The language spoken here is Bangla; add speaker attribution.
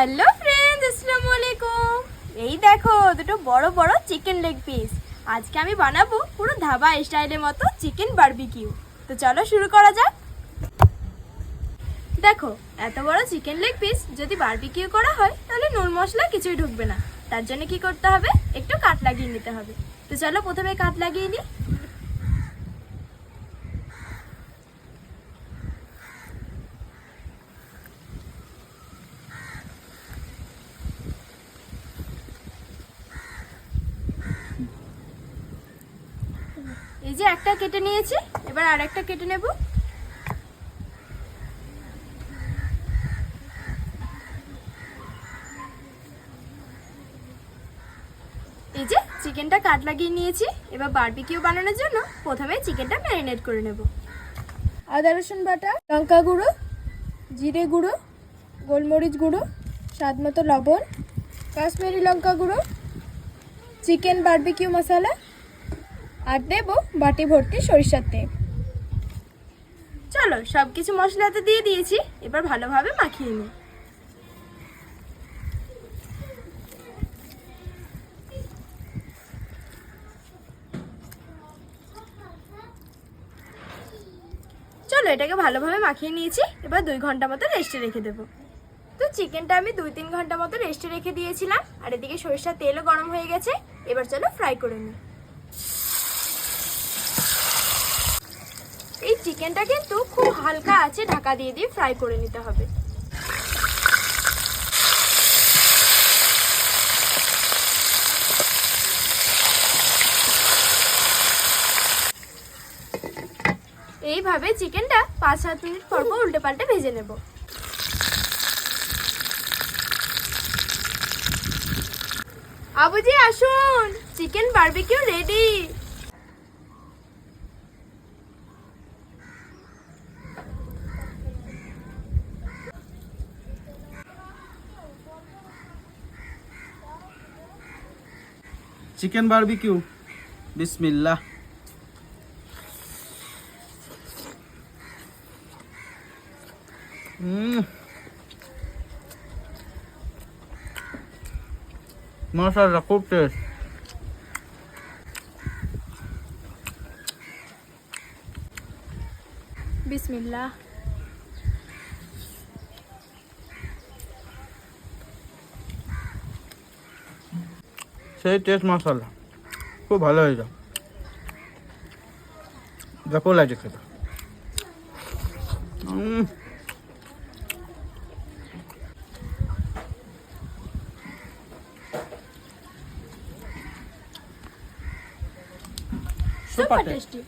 Speaker 1: হ্যালো ফ্রেন্ডস আসসালামু আলাইকুম এই দেখো, দুটো বড় বড় চিকেন লেগ পিস আজকে আমি বানাবো পুরো ধাবা স্টাইলের মতো চিকেন বারবিকিউ তো চলো শুরু করা যাক। দেখো, এত বড় চিকেন লেগ পিস যদি বারবিকিউ করা হয়, তাহলে নুন মশলা কিছুই ঢুকবে না। তার জন্য কি করতে হবে? একটু কাট লাগিয়ে নিতে হবে। তো চলো প্রথমে কাট লাগিয়ে নিই। এই যে একটা কেটে নিয়েছি, এবার আর একটা কেটে নেব। এই যে চিকেনটা কাট লাগিয়ে নিয়েছি, এবার বারবিকিউ বানানোর জন্য প্রথমে চিকেনটা ম্যারিনেট করে নেব। আদা, রসুন বাটা, লঙ্কা গুঁড়ো, জিরে গুঁড়ো, গোলমরিচ গুঁড়ো, স্বাদ মতো লবণ, কাশ্মীরি লঙ্কা গুঁড়ো, চিকেন বারবিকিউ মশলা আর দেব বাটি ভর্তি সরিষার তেল। চলো সব কিছু মশলাতে দিয়ে দিয়েছি। এবার ভালোভাবে মাখিয়ে নিই। চলো, এটাকে ভালোভাবে মাখিয়ে নিয়েছি। এবার দুই ঘণ্টা মতো রেস্টে রেখে দেবো। তো চিকেনটা আমি দুই তিন ঘণ্টা মতো রেস্টে রেখে দিয়েছিলাম। আর এদিকে সরিষার তেলও গরম হয়ে গেছে। এবার চলো ফ্রাই করে নিই। এই চিকেনটা কিন্তু খুব হালকা আছে, ঢাকা দিয়ে দিয়ে ফ্রাই করে নিতে হবে। এইভাবে চিকেনটা পাঁচ সাত মিনিট পর পর উল্টে পাল্টে ভেজে নেব। আবুজি, আসুন। Chicken barbecue ready.
Speaker 2: Chicken barbecue বিসমিল্লাহ হুম মশালা খুব টেস্ট
Speaker 1: বিসমিল্লাহ
Speaker 2: সেই টেস্ট মশলা খুব ভালো হয়েছে ব্যাপক লাগছে খেতে উম,
Speaker 1: সুপার
Speaker 2: taste.
Speaker 1: টেস্টি